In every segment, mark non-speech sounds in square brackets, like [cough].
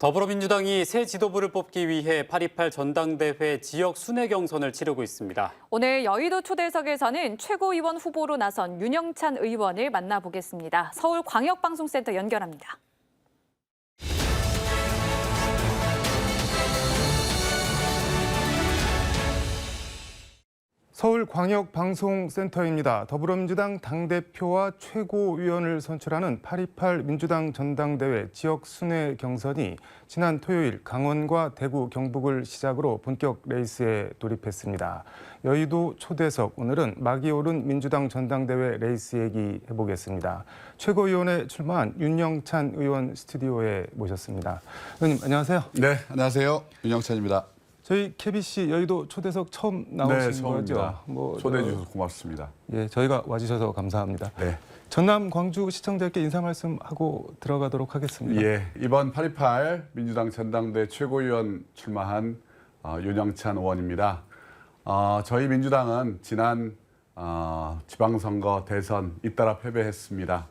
더불어민주당이 새 지도부를 뽑기 위해 828 전당대회 지역 순회 경선을 치르고 있습니다. 오늘 여의도 초대석에서는 최고위원 후보로 나선 윤영찬 의원을 만나보겠습니다. 서울광역방송센터 연결합니다. 서울광역방송센터입니다. 더불어민주당 당대표와 최고위원을 선출하는 828 민주당 전당대회 지역 순회 경선이 지난 토요일 강원과 대구, 경북을 시작으로 본격 레이스에 돌입했습니다. 여의도 초대석 오늘은 막이 오른 민주당 전당대회 레이스 얘기 해보겠습니다. 최고위원에 출마한 윤영찬 의원 스튜디오에 모셨습니다. 의원님 안녕하세요. 네, 안녕하세요. 윤영찬입니다. 저희 KBC 여의도 초대석 처음 나오신 네, 거죠? 뭐, 초대해 어, 주셔서 고맙습니다. 예, 저희가 와주셔서 감사합니다. 네. 전남 광주 시청자께 인사 말씀하고 들어가도록 하겠습니다. 예, 이번 828 민주당 전당대 최고위원 출마한 어, 윤영찬 의원입니다. 어, 저희 민주당은 지난 어, 지방선거 대선 잇따라 패배했습니다.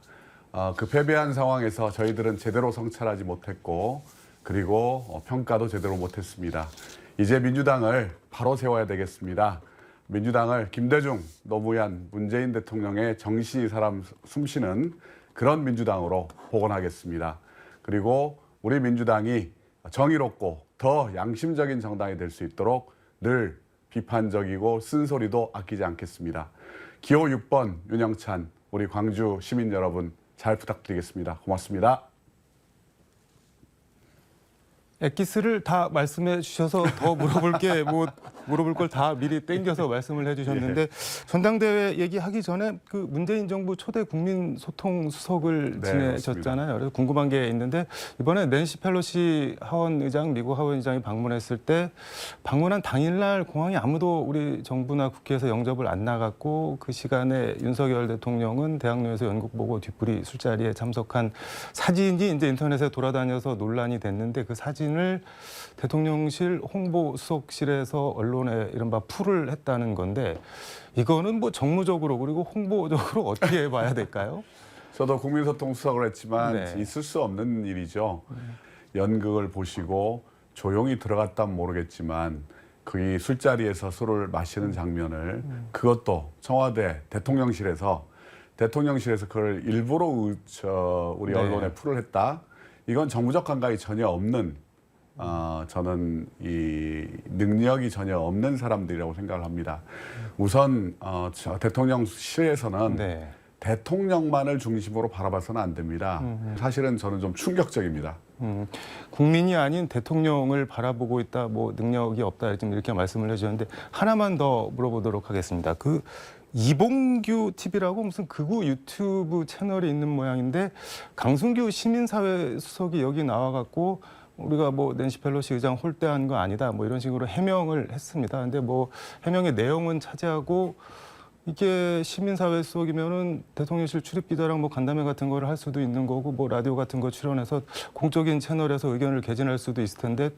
어, 그 패배한 상황에서 저희들은 제대로 성찰하지 못했고 그리고 어, 평가도 제대로 못했습니다. 이제 민주당을 바로 세워야 되겠습니다. 민주당을 김대중, 노무현, 문재인 대통령의 정신이 사람 숨쉬는 그런 민주당으로 복원하겠습니다. 그리고 우리 민주당이 정의롭고 더 양심적인 정당이 될 수 있도록 늘 비판적이고 쓴소리도 아끼지 않겠습니다. 기호 6번 윤영찬 우리 광주 시민 여러분 잘 부탁드리겠습니다. 고맙습니다. 엑기스를 다 말씀해 주셔서 더 물어볼 게 [laughs] 뭐 물어볼 걸 다 미리 땡겨서 말씀을 해 주셨는데 전당대회 얘기하기 전에 그 문재인 정부 초대 국민 소통 수석을 네, 지내셨잖아요. 그래서 궁금한 게 있는데 이번에 낸시 펠로시 하원 의장 미국 하원 의장이 방문했을 때 방문한 당일날 공항에 아무도 우리 정부나 국회에서 영접을 안 나갔고 그 시간에 윤석열 대통령은 대학로에서 연극 보고 뒤풀이 술자리에 참석한 사진이 이제 인터넷에 돌아다녀서 논란이 됐는데 그 사진 을 대통령실 홍보수석실에서 언론에 이른바 풀을 했다는 건데 이거는 뭐 정무적으로 그리고 홍보적으로 [laughs] 어떻게 봐야 될까요? 저도 국민소통 수석을 했지만 네. 있을 수 없는 일이죠. 연극을 보시고 조용히 들어갔다면 모르겠지만 그 술자리에서 술을 마시는 장면을 그것도 청와대 대통령실에서 대통령실에서 그걸 일부러 의- 저 우리 네. 언론에 풀을 했다. 이건 정부적 감각이 전혀 없는 어, 저는 이 능력이 전혀 없는 사람들이라고 생각을 합니다. 우선 어, 저 대통령실에서는 네. 대통령만을 중심으로 바라봐서는 안 됩니다. 사실은 저는 좀 충격적입니다. 음, 국민이 아닌 대통령을 바라보고 있다, 뭐 능력이 없다 지금 이렇게 말씀을 해주셨는데 하나만 더 물어보도록 하겠습니다. 그 이봉규 TV라고 무슨 극우 유튜브 채널이 있는 모양인데 강순규 시민사회 수석이 여기 나와갖고 우리가 뭐 낸시 펠로시 의장 홀대한 거 아니다, 뭐 이런 식으로 해명을 했습니다. 근데 뭐 해명의 내용은 차지하고 이게 시민사회 수석이면은 대통령실 출입 기자랑 뭐 간담회 같은 거를 할 수도 있는 거고 뭐 라디오 같은 거 출연해서 공적인 채널에서 의견을 개진할 수도 있을 텐데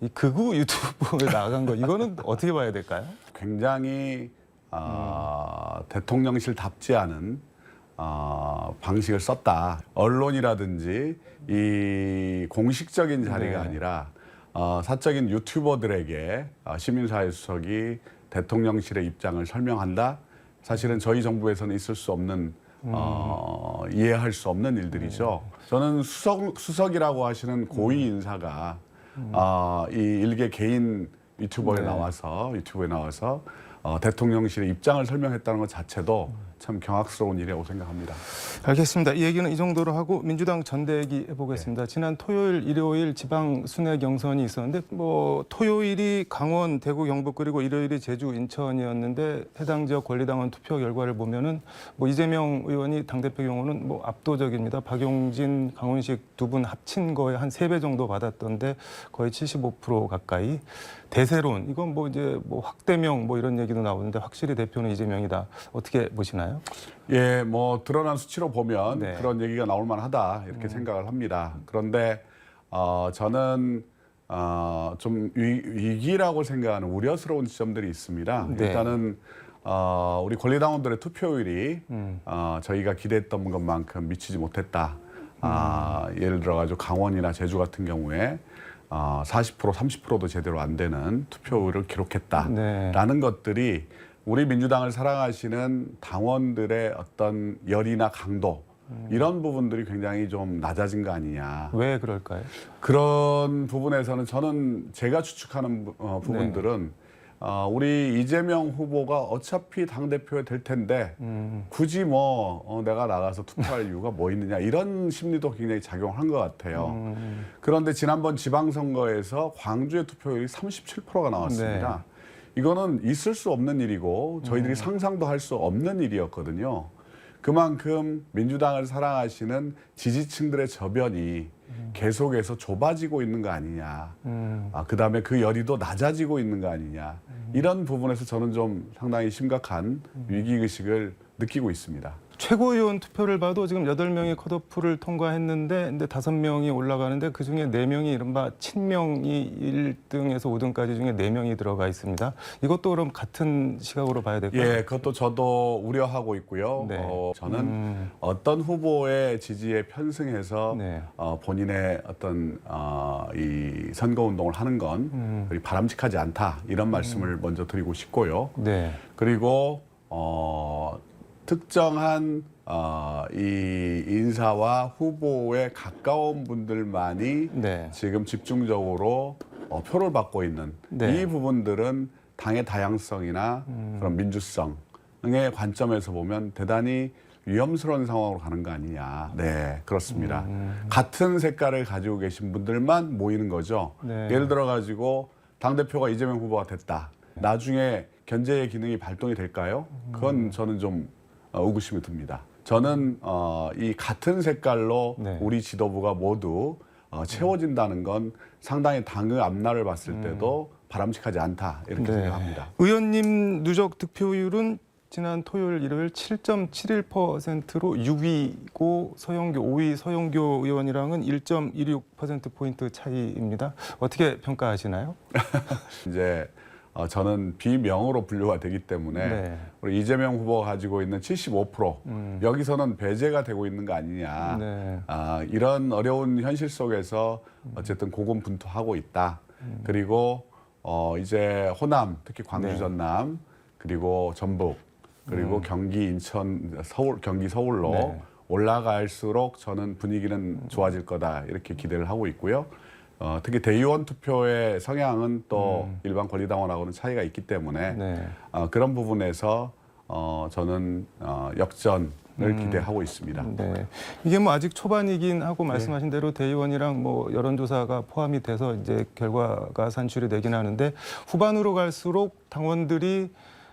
이 극우 유튜브에 나간 거 이거는 [laughs] 어떻게 봐야 될까요? 굉장히 어, 대통령실답지 않은 어, 방식을 썼다. 언론이라든지 이 공식적인 자리가 네. 아니라 어, 사적인 유튜버들에게 어, 시민사회 수석이 대통령실의 입장을 설명한다. 사실은 저희 정부에서는 있을 수 없는 어, 이해할 수 없는 일들이죠. 저는 수석 수석이라고 하시는 고위 인사가 어, 이 일개 개인 유튜버에 네. 나와서 유튜브에 나와서 어, 대통령실의 입장을 설명했다는 것 자체도 참 경악스러운 일이라고 생각합니다. 알겠습니다. 이 얘기는 이 정도로 하고 민주당 전대 얘기 해보겠습니다. 지난 토요일, 일요일 지방 순회 경선이 있었는데 뭐 토요일이 강원, 대구, 경북 그리고 일요일이 제주, 인천이었는데 해당 지역 권리당원 투표 결과를 보면은 뭐 이재명 의원이 당 대표 경우는 뭐 압도적입니다. 박용진, 강훈식 두 분 합친 거에 한 세 배 정도 받았던데 거의 75% 가까이 대세론 이건 뭐 이제 뭐 확대명 뭐 이런 얘기 도 나오는데 확실히 대표는 이재명이다. 어떻게 보시나요? 예, 뭐 드러난 수치로 보면 네. 그런 얘기가 나올 만하다 이렇게 생각을 합니다. 그런데 어, 저는 어, 좀 위, 위기라고 생각하는 우려스러운 지점들이 있습니다. 네. 일단은 어, 우리 권리당원들의 투표율이 음. 어, 저희가 기대했던 것만큼 미치지 못했다. 아, 예를 들어가지고 강원이나 제주 같은 경우에 아, 40% 30%도 제대로 안 되는 투표율을 기록했다라는 네. 것들이 우리 민주당을 사랑하시는 당원들의 어떤 열이나 강도 이런 부분들이 굉장히 좀 낮아진 거 아니냐. 왜 그럴까요? 그런 부분에서는 저는 제가 추측하는 부- 어, 부분들은 어, 우리 이재명 후보가 어차피 당 대표에 될 텐데 음. 굳이 뭐 어, 내가 나가서 투표할 [laughs] 이유가 뭐 있느냐 이런 심리도 굉장히 작용한 것 같아요. 음. 그런데 지난번 지방선거에서 광주의 투표율이 37%가 나왔습니다. 이거는 있을 수 없는 일이고 저희들이 상상도 할 수 없는 일이었거든요. 그만큼 민주당을 사랑하시는 지지층들의 저변이 계속해서 좁아지고 있는 거 아니냐. 음. 아, 그 다음에 그 열이도 낮아지고 있는 거 아니냐. 이런 부분에서 저는 좀 상당히 심각한 위기의식을 느끼고 있습니다. 최고위원 투표를 봐도 지금 여덟 명이 컷오프를 통과했는데 근데 다섯 명이 올라가는데 그중에 네명이 이른바 친명이 1등에서 5등까지 중에 네명이 들어가 있습니다. 이것도 그럼 같은 시각으로 봐야 될까요? 예, 그것도 저도 우려하고 있고요. 네. 어, 저는 음. 어떤 후보의 지지에 편승해서 네. 어, 본인의 어떤 어, 이 선거 운동을 하는 건 음. 바람직하지 않다 이런 말씀을 먼저 드리고 싶고요. 네. 그리고 어, 특정한 어, 이 인사와 후보에 가까운 분들만이 네. 지금 집중적으로 어, 표를 받고 있는 네. 이 부분들은 당의 다양성이나 음. 그런 민주성의 관점에서 보면 대단히 위험스러운 상황으로 가는 거 아니냐. 네, 그렇습니다. 음. 같은 색깔을 가지고 계신 분들만 모이는 거죠. 네. 예를 들어 가지고 당 대표가 이재명 후보가 됐다. 나중에 견제의 기능이 발동이 될까요? 음. 그건 저는 좀 어, 의구심이 듭니다. 저는 어, 이 같은 색깔로 네. 우리 지도부가 모두 어, 채워진다는 건 상당히 당의 앞날을 봤을 때도 바람직하지 않다 이렇게 네. 생각합니다. 의원님 누적 득표율은 지난 토요일 일요일 7.71%로 6위고 서영교 5위 서영교 의원이랑은 1.16% 포인트 차이입니다. 어떻게 평가하시나요? [laughs] 이제 어, 저는 비명으로 분류가 되기 때문에 네. 우리 이재명 후보가 가지고 있는 75% 음. 여기서는 배제가 되고 있는 거 아니냐. 네. 아, 이런 어려운 현실 속에서 어쨌든 고군분투하고 있다. 그리고 어, 이제 호남, 특히 광주 네. 전남, 그리고 전북, 그리고 경기 인천, 서울, 경기 서울로 네. 올라갈수록 저는 분위기는 좋아질 거다 이렇게 기대를 하고 있고요. 어, 특히 대의원 투표의 성향은 또 일반 권리당원하고는 차이가 있기 때문에 네. 어, 그런 부분에서 어, 저는 어, 역전을 기대하고 있습니다. 네. 이게 뭐 아직 초반이긴 하고 말씀하신 대로 대의원이랑 뭐 여론조사가 포함이 돼서 이제 결과가 산출이 되긴 하는데 후반으로 갈수록 당원들이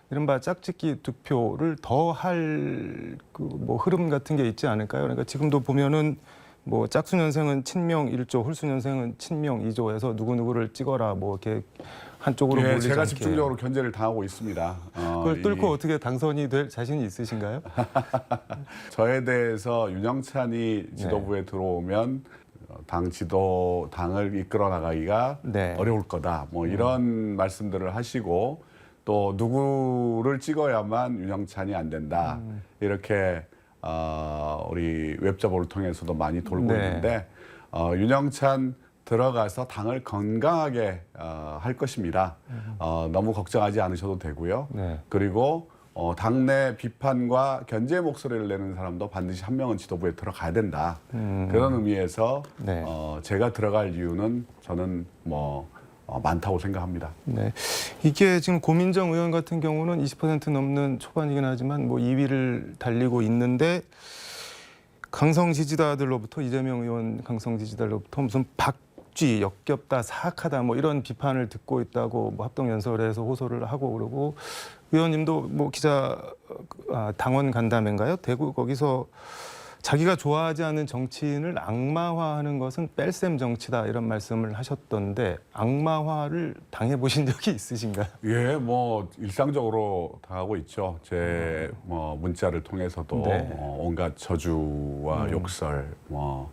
이른바 짝짓기 투표를 더 할 그 뭐 흐름 같은 게 있지 않을까요? 그러니까 지금도 보면은 뭐 짝수년생은 친명 1조, 홀수년생은 친명 2조에서 누구누구를 찍어라 뭐 이렇게 한쪽으로 예, 몰리지 제가 않게. 집중적으로 견제를 당하고 있습니다. 어, 그걸 뚫고 이- 어떻게 당선이 될 자신이 있으신가요? [laughs] 저에 대해서 윤영찬이 네. 지도부에 들어오면 어, 당 지도 당을 이끌어 나가기가 네. 어려울 거다. 뭐 이런 말씀들을 하시고 또 누구를 찍어야만 윤영찬이 안 된다. 음. 이렇게 어, 우리 웹자보를 통해서도 많이 돌고 네. 있는데 어, 윤영찬 들어가서 당을 건강하게 어, 할 것입니다. 어, 너무 걱정하지 않으셔도 되고요. 네. 그리고 어, 당내 비판과 견제 목소리를 내는 사람도 반드시 한 명은 지도부에 들어가야 된다. 음. 그런 의미에서 네. 어, 제가 들어갈 이유는 저는 뭐 어, 많다고 생각합니다. 네. 이게 지금 고민정 의원 같은 경우는 20% 넘는 초반이긴 하지만 뭐 2위를 달리고 있는데 강성 지지자들로부터 이재명 의원 강성 지지자들로부터 무슨 박쥐 역겹다 사악하다 뭐 이런 비판을 듣고 있다고 뭐 합동 연설에서 호소를 하고 그러고 의원님도 뭐 기자 아, 당원 간담회인가요? 대구 거기서 자기가 좋아하지 않는 정치인을 악마화하는 것은 뺄셈 정치다 이런 말씀을 하셨던데 악마화를 당해 보신 적이 있으신가요? [laughs] 예, 뭐 일상적으로 당하고 있죠. 제 뭐 문자를 통해서도 네. 음. 어, 온갖 저주와 욕설, 뭐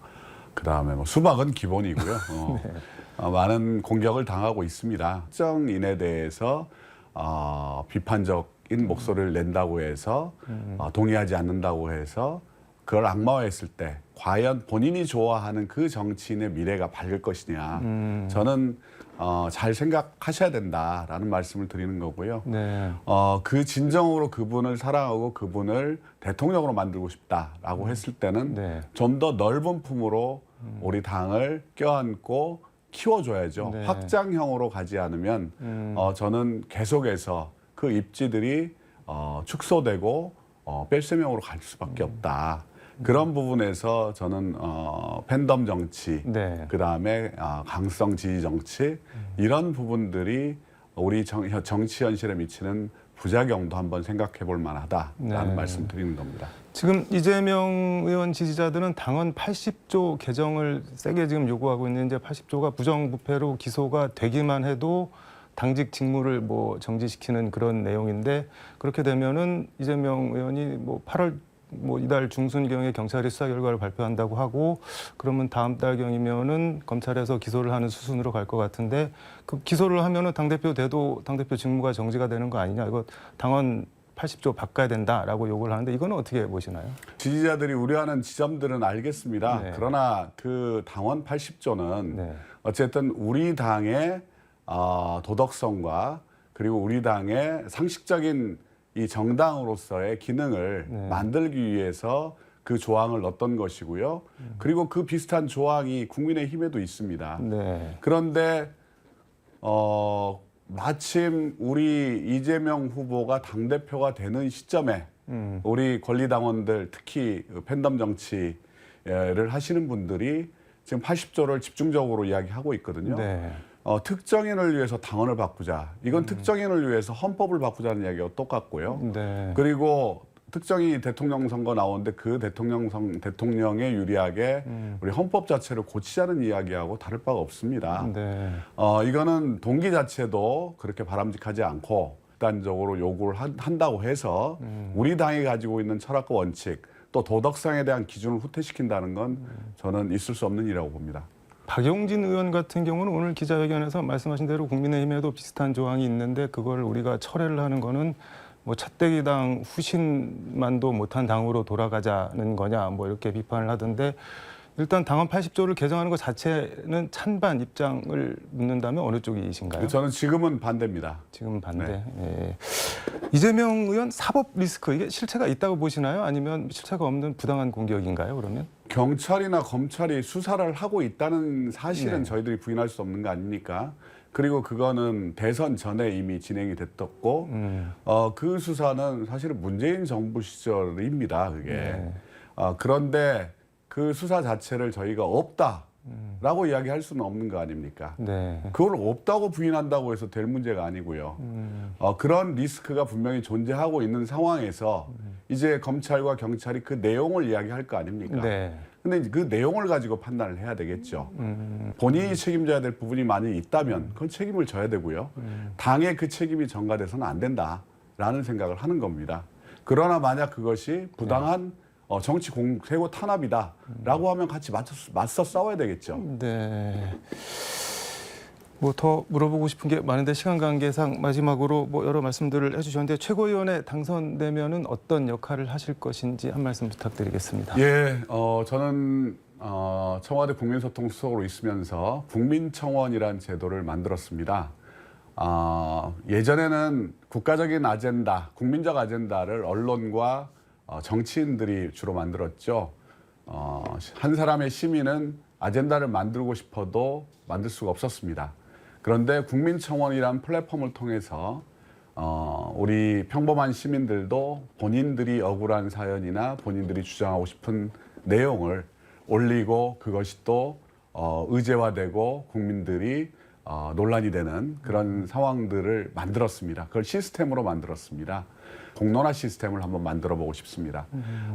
그다음에 뭐 수박은 기본이고요. 어, [laughs] 네. 어, 많은 공격을 당하고 있습니다. 특정인에 대해서 어, 비판적 인 목소리를 낸다고 해서 음. 어, 동의하지 않는다고 해서 그걸 악마화했을 때 과연 본인이 좋아하는 그 정치인의 미래가 밝을 것이냐 음. 저는 어, 잘 생각하셔야 된다라는 말씀을 드리는 거고요. 네. 어, 그 진정으로 그분을 사랑하고 그분을 대통령으로 만들고 싶다라고 했을 때는 네. 좀더 넓은 품으로 우리 당을 껴안고 키워줘야죠. 네. 확장형으로 가지 않으면 음. 어, 저는 계속해서 그 입지들이 어, 축소되고 어, 뺄셈형으로 갈 수밖에 없다. 그런 부분에서 저는 어, 팬덤 정치, 네. 그 다음에 아, 강성 지지 정치 이런 부분들이 우리 정, 현- 정치 현실에 미치는 부작용도 한번 생각해 볼 만하다라는 네. 말씀 드리는 겁니다. 지금 이재명 의원 지지자들은 당헌 80조 개정을 세게 지금 요구하고 있는데 80조가 부정부패로 기소가 되기만 해도 당직 직무를 뭐 정지시키는 그런 내용인데 그렇게 되면은 이재명 의원이 뭐 8월 뭐 이달 중순경에 경찰이 수사 결과를 발표한다고 하고 그러면 다음 달경이면은 검찰에서 기소를 하는 수순으로 갈 것 같은데 그 기소를 하면은 당 대표 돼도 당 대표 직무가 정지가 되는 거 아니냐 이거 당헌 80조 바꿔야 된다라고 요구를 하는데 이거는 어떻게 보시나요? 지지자들이 우려하는 지점들은 알겠습니다. 네. 그러나 그 당원 80조는 네. 어쨌든 우리 당의 어, 도덕성과 그리고 우리 당의 상식적인 이 정당으로서의 기능을 네. 만들기 위해서 그 조항을 넣었던 것이고요. 그리고 그 비슷한 조항이 국민의힘에도 있습니다. 네. 그런데 어, 마침 우리 이재명 후보가 당 대표가 되는 시점에 음. 우리 권리당원들 특히 그 팬덤 정치를 하시는 분들이 지금 80조를 집중적으로 이야기하고 있거든요. 네. 어, 특정인을 위해서 당원을 바꾸자. 이건 특정인을 위해서 헌법을 바꾸자는 이야기가 똑같고요. 네. 그리고 특정이 대통령 선거 나오는데 그 대통령 선 대통령에 유리하게 우리 헌법 자체를 고치자는 이야기하고 다를 바가 없습니다. 네. 어, 이거는 동기 자체도 그렇게 바람직하지 않고 극단적으로 요구를 한, 한다고 해서 우리 당이 가지고 있는 철학과 원칙 또 도덕성에 대한 기준을 후퇴시킨다는 건 저는 있을 수 없는 일이라고 봅니다. 박용진 의원 같은 경우는 오늘 기자회견에서 말씀하신 대로 국민의힘에도 비슷한 조항이 있는데 그걸 우리가 철회를 하는 거는 뭐 차떼기당 후신만도 못한 당으로 돌아가자는 거냐 뭐 이렇게 비판을 하던데 일단 당헌 80조를 개정하는 것 자체는 찬반 입장을 묻는다면 어느 쪽이신가요? 저는 지금은 반대입니다. 지금 반대. 네. 예. 이재명 의원 사법 리스크 이게 실체가 있다고 보시나요? 아니면 실체가 없는 부당한 공격인가요? 그러면? 경찰이나 검찰이 수사를 하고 있다는 사실은 네. 저희들이 부인할 수 없는 거 아닙니까? 그리고 그거는 대선 전에 이미 진행이 됐었고 음. 어, 그 수사는 사실은 문재인 정부 시절입니다. 그게. 네. 어, 그런데 그 수사 자체를 저희가 없다 라고 이야기할 수는 없는 거 아닙니까? 네. 그걸 없다고 부인한다고 해서 될 문제가 아니고요. 음. 어, 그런 리스크가 분명히 존재하고 있는 상황에서 이제 검찰과 경찰이 그 내용을 이야기할 거 아닙니까? 네. 근데 그 내용을 가지고 판단을 해야 되겠죠. 음. 본인이 책임져야 될 부분이 많이 있다면 그건 책임을 져야 되고요. 당의 그 책임이 전가돼서는 안 된다라는 생각을 하는 겁니다. 그러나 만약 그것이 부당한 어, 정치 공 세고 탄압이다라고 하면 같이 맞서, 맞서 싸워야 되겠죠. 네. 뭐 더 물어보고 싶은 게 많은데 시간 관계상 마지막으로 뭐 여러 말씀들을 해주셨는데 최고위원에 당선되면은 어떤 역할을 하실 것인지 한 말씀 부탁드리겠습니다. 예, 어, 저는 어, 청와대 국민소통수석으로 있으면서 국민청원이라는 제도를 만들었습니다. 어, 예전에는 국가적인 아젠다, 국민적 아젠다를 언론과 어, 정치인들이 주로 만들었죠. 어, 한 사람의 시민은 아젠다를 만들고 싶어도 만들 수가 없었습니다. 그런데 국민청원이란 플랫폼을 통해서 어, 우리 평범한 시민들도 본인들이 억울한 사연이나 본인들이 주장하고 싶은 내용을 올리고 그것이 또 어, 의제화되고 국민들이 어, 논란이 되는 그런 상황들을 만들었습니다. 그걸 시스템으로 만들었습니다. 공론화 시스템을 한번 만들어 보고 싶습니다.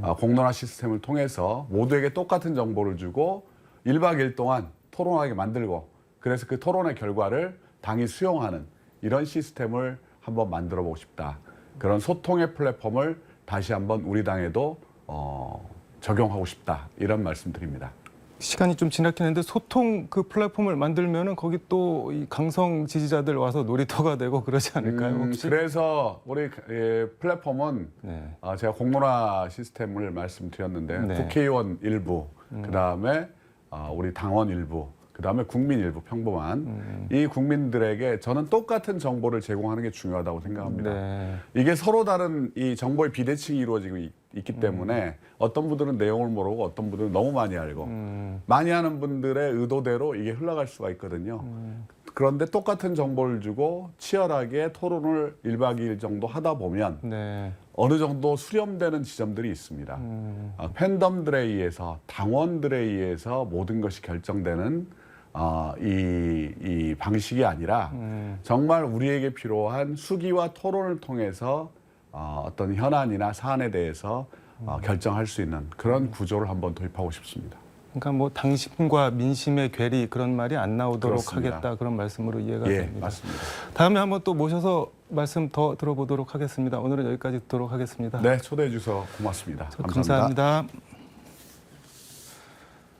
어, 공론화 시스템을 통해서 모두에게 똑같은 정보를 주고 1박 2일 동안 토론하게 만들고 그래서 그 토론의 결과를 당이 수용하는 이런 시스템을 한번 만들어 보고 싶다. 그런 소통의 플랫폼을 다시 한번 우리 당에도 어, 적용하고 싶다. 이런 말씀 드립니다. 시간이 좀 지났긴 했는데 소통 그 플랫폼을 만들면은 거기 또이 강성 지지자들 와서 놀이터가 되고 그러지 않을까요? 음? 그래서 우리 예, 플랫폼은 네. 아, 제가 공론화 시스템을 말씀드렸는데 네. 음. 국회의원 일부, 그 다음에 아, 우리 당원 일부, 그 다음에 국민 일부 평범한 음. 이 국민들에게 저는 똑같은 정보를 제공하는 게 중요하다고 생각합니다. 네. 이게 서로 다른 이 정보의 비대칭이 이루어지고 있, 기 음. 때문에 어떤 분들은 내용을 모르고 어떤 분들은 너무 많이 알고 음. 많이 하는 분들의 의도대로 이게 흘러갈 수가 있거든요. 음. 그런데 똑같은 정보를 주고 치열하게 토론을 1박 2일 정도 하다 보면 네. 어느 정도 수렴되는 지점들이 있습니다. 음. 아, 팬덤들에 의해서 당원들에 의해서 모든 것이 결정되는 아, 이, 이 방식이 아니라 음. 정말 우리에게 필요한 수기와 토론을 통해서 어, 어떤 현안이나 사안에 대해서 어, 결정할 수 있는 그런 구조를 한번 도입하고 싶습니다. 그러니까 뭐 당신과 민심의 괴리 그런 말이 안 나오도록 그렇습니다. 하겠다 그런 말씀으로 이해가 예, 됩니다. 맞습니다. 다음에 한번 또 모셔서 말씀 더 들어보도록 하겠습니다. 오늘은 여기까지 듣도록 하겠습니다. 네, 초대해 주셔서 고맙습니다. 감사합니다. 감사합니다.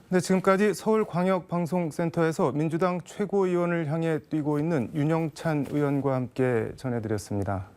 네, 지금까지 서울광역방송센터에서 민주당 최고위원을 향해 뛰고 있는 윤영찬 의원과 함께 전해드렸습니다.